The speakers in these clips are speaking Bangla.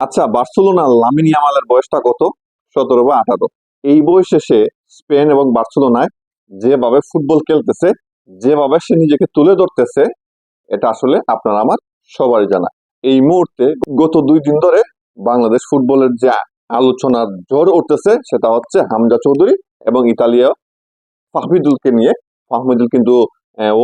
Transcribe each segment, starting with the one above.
আচ্ছা বার্সেলোনা লামিন ইয়ামালের বয়সটা কত? সতেরো বা আঠারো। এই বয়সে সে স্পেন এবং বার্সেলোনায় যেভাবে ফুটবল খেলতেছে, যেভাবে সে নিজেকে তুলে ধরতেছে, এটা আসলে আপনার আমার সবারই জানা। এই মুহূর্তে গত দুই দিন ধরে বাংলাদেশ ফুটবলের যে আলোচনার ঝড় উঠতেছে, সেটা হচ্ছে হামজা চৌধুরী এবং ইতালিয়া ফাহমিদুলকে নিয়ে। ফাহমিদুল কিন্তু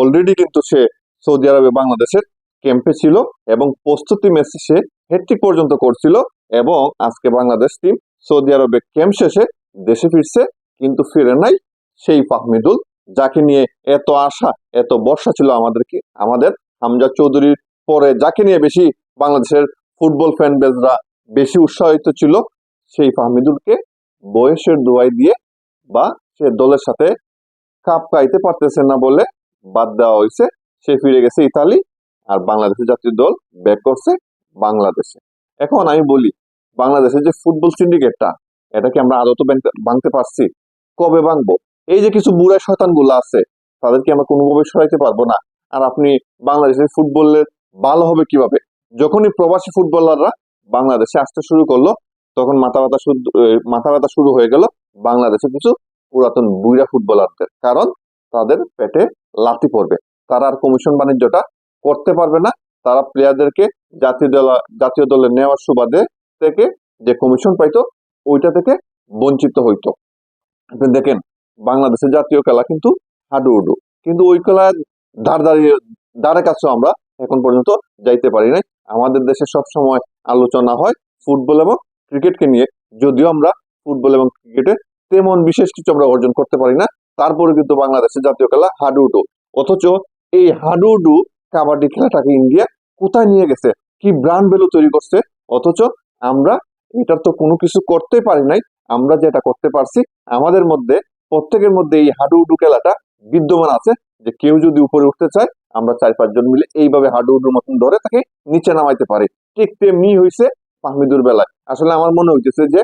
অলরেডি কিন্তু সে সৌদি আরবে বাংলাদেশের ক্যাম্পে ছিল এবং প্রস্তুতি ম্যাচে সে হ্যাট্রিক পর্যন্ত করছিল এবং আজকে বাংলাদেশ টিম সৌদি আরবে ক্যাম্প শেষে দেশে ফিরছে, কিন্তু ফিরে নাই সেই ফাহমিদুল, যাকে নিয়ে এত আশা, এত বর্ষা ছিল আমাদেরকে, আমাদের হামজা চৌধুরীর পরে যাকে নিয়ে বেশি বাংলাদেশের ফুটবল ফ্যান বেজরা বেশি উৎসাহিত ছিল, সেই ফাহমিদুলকে বয়সের দোয়াই দিয়ে বা সে দলের সাথে কাপ খাইতে পারতেছে না বলে বাদ দেওয়া হয়েছে। সে ফিরে গেছে ইতালি আর বাংলাদেশের জাতীয় দল ব্যাক করছে বাংলাদেশে। এখন আমি বলি, বাংলাদেশের যে ফুটবল সিন্ডিকেটটা এটাকে আমরা আদত ভাঙতে পারছি। কবে ভাঙবো এই যে কিছু বুড়া শয়তানগুলো আছে, তাদেরকে আমরা কোনোভাবে সরাইতে পারব না। আর আপনি বাংলাদেশের ফুটবলের ভালো হবে কীভাবে? যখনই প্রবাসী ফুটবলাররা বাংলাদেশে আসতে শুরু করল, তখন মাথা ব্যথা মাথা ব্যথা শুরু হয়ে গেল বাংলাদেশে কিছু পুরাতন বুইরা ফুটবলারদের কারণ তাদের পেটে লাথি পড়বে। তারা আর কমিশন বাণিজ্যটা করতে পারবে না, তারা প্লেয়ারদেরকে জাতীয় দল, জাতীয় দলে নেওয়ার সুবাদে থেকে যে কমিশন পাইতো, ওইটা থেকে বঞ্চিত হইতো। আপনি দেখেন, বাংলাদেশের জাতীয় খেলা কিন্তু হাডুডু কিন্তু ওই খেলায় ধার দাঁড়িয়ে, ধারে কাছেও আমরা এখন পর্যন্ত যাইতে পারি নাই। আমাদের দেশে সব সময় আলোচনা হয় ফুটবল এবং ক্রিকেটকে নিয়ে। যদিও আমরা ফুটবল এবং ক্রিকেটে তেমন বিশেষ কিছু আমরা অর্জন করতে পারি না। তারপরে কিন্তু বাংলাদেশের জাতীয় খেলা হাডুডু অথচ এই হাডুডু কাবাডি খেলাটাকে ইন্ডিয়া কোথায় নিয়ে গেছে? কি ব্র্যান্ড ভ্যালু তৈরি করছে? অথচ আমরা এটার তো কোনো কিছু করতে পারি নাই। আমরা যেটা করতে পারছি, আমাদের মধ্যে, প্রত্যেকের মধ্যে এই হাডুডু খেলাটা বিদ্যমান আছে। যে কেউ যদি উপরে উঠতে চায়, আমরা চার পাঁচজন মিলে এইভাবে হাডুডুর মতন ধরে তাকে নিচে নামাইতে পারি। ঠিক তেমনি হয়েছে ফাহমিদুর বেলায় আসলে আমার মনে হইতেছে যে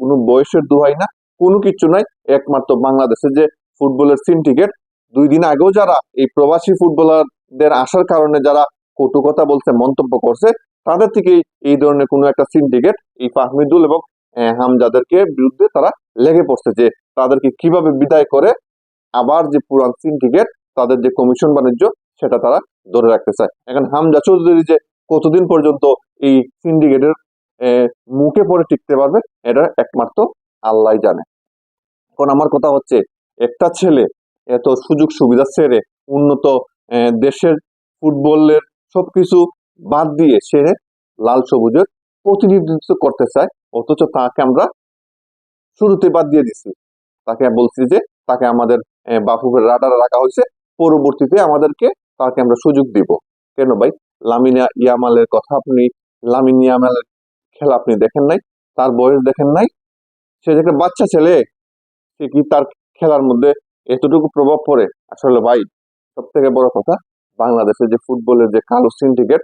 কোনো বয়সের দোহাই না, কোনো কিছু নাই। একমাত্র বাংলাদেশের যে ফুটবলের সিন্ডিকেট দুই দিন আগেও যারা এই প্রবাসী ফুটবলারদের আসার কারণে যারা কটু কথা বলছে, মন্তব্য করছে, তাদের থেকে এই ধরনের কোনো একটা সিন্ডিকেট এই ফাহমিদুল এবং হামজাদেরকে বিরুদ্ধে তারা লেগে পড়ছে যে তাদেরকে কীভাবে বিদায় করে, আবার যে পুরান সিন্ডিকেট তাদের যে কমিশন বাণিজ্য, সেটা তারা ধরে রাখতে চায়। এখন হামজা চৌধুরী যে কতদিন পর্যন্ত এই সিন্ডিকেটের মুখে পড়ে টিকতে পারবে, এটা একমাত্র আল্লাহ জানে। এখন আমার কথা হচ্ছে, একটা ছেলে এত সুযোগ সুবিধা ছেড়ে উন্নত দেশের ফুটবলের সবকিছু বাদ দিয়ে সে লাল সবুজের প্রতিনিধিত্ব করতে চায়। অথচ তাকে আমরা শুরুতে বাদ দিয়ে দিছি তাকে বলছি যে, তাকে আমাদের বাফুফের রাডারে রাখা হয়েছে। পরবর্তীতে আমাদেরকে তাকে আমরা সুযোগ দিব। কেন ভাই? লামিনা ইয়ামালের কথা আপনি, লামিন ইয়ামালের খেলা আপনি দেখেন নাই? তার বয়স দেখেন নাই? সে যে বাচ্চা ছেলে, সে কি তার খেলার মধ্যে এতটুকু প্রভাব পড়ে? আসলে ভাই সব থেকে বড় কথা বাংলাদেশের যে ফুটবলের যে কালো সিন্ডিকেট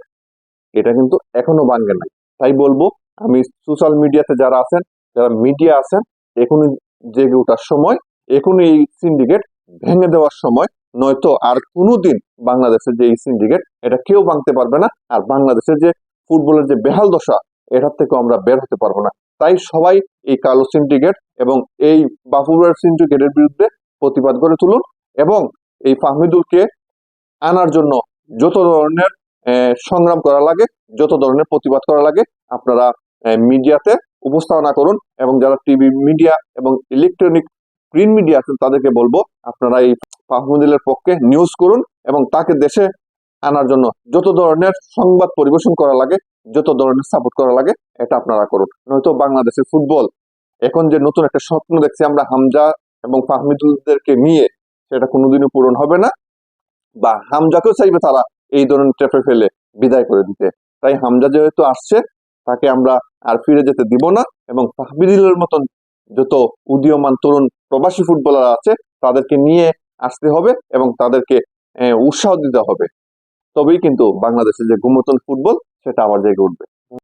এটা কিন্তু এখনও ভাঙ্গে নাই। তাই বলব, আমি সোশ্যাল মিডিয়াতে যারা আছেন, যারা মিডিয়া আছেন, এখনই জেগে ওঠার সময়, এখনই এই সিন্ডিকেট ভেঙে দেওয়ার সময়, নয়তো আর কোনোদিন বাংলাদেশের যে এই সিন্ডিকেট এটা কেউ ভাঙতে পারবে না, আর বাংলাদেশের যে ফুটবলের যে বেহাল দশা, এটার থেকেও আমরা বের হতে পারব না। তাই সবাই এই কালো সিন্ডিকেট এবং এই বাফুরের সিন্ডিকেটের বিরুদ্ধে প্রতিবাদ করে তুলুন এবং এই ফাহমিদুলকে আনার জন্য যত ধরনের সংগ্রাম করা লাগে, যত ধরনের প্রতিবাদ করা লাগে, আপনারা মিডিয়াতে উপস্থাপনা করুন এবং যারা টিভি মিডিয়া এবং ইলেকট্রনিক প্রিন্ট মিডিয়া আছেন তাদেরকে বলব, আপনারা এই ফাহমিদুলের পক্ষে নিউজ করুন এবং তাকে দেশে আনার জন্য যত ধরনের সংবাদ পরিবেশন করা লাগে, যত ধরনের সাপোর্ট করা লাগে, এটা আপনারা করুন। নয়তো বাংলাদেশের ফুটবল, এখন যে নতুন একটা স্বপ্ন দেখছি আমরা, হামজা এবং ফাহমিদুলদেরকে নিয়ে সেটা কোনোদিনও পূরণ হবে না। বা হামজাকেও চাইবে তারা এই ধরনের ট্রেপে ফেলে বিদায় করে দিতে। তাই হামজা যেহেতু আসছে, তাকে আমরা আর ফিরে যেতে দিব না এবং ফাহমিদুলের মতন যত উদীয়মান তরুণ প্রবাসী ফুটবলার আছে, তাদেরকে নিয়ে আসতে হবে এবং তাদেরকে উৎসাহ দিতে হবে। তবেই কিন্তু বাংলাদেশের যে গুমতন ফুটবল, সেটা আবার জেগে উঠবে।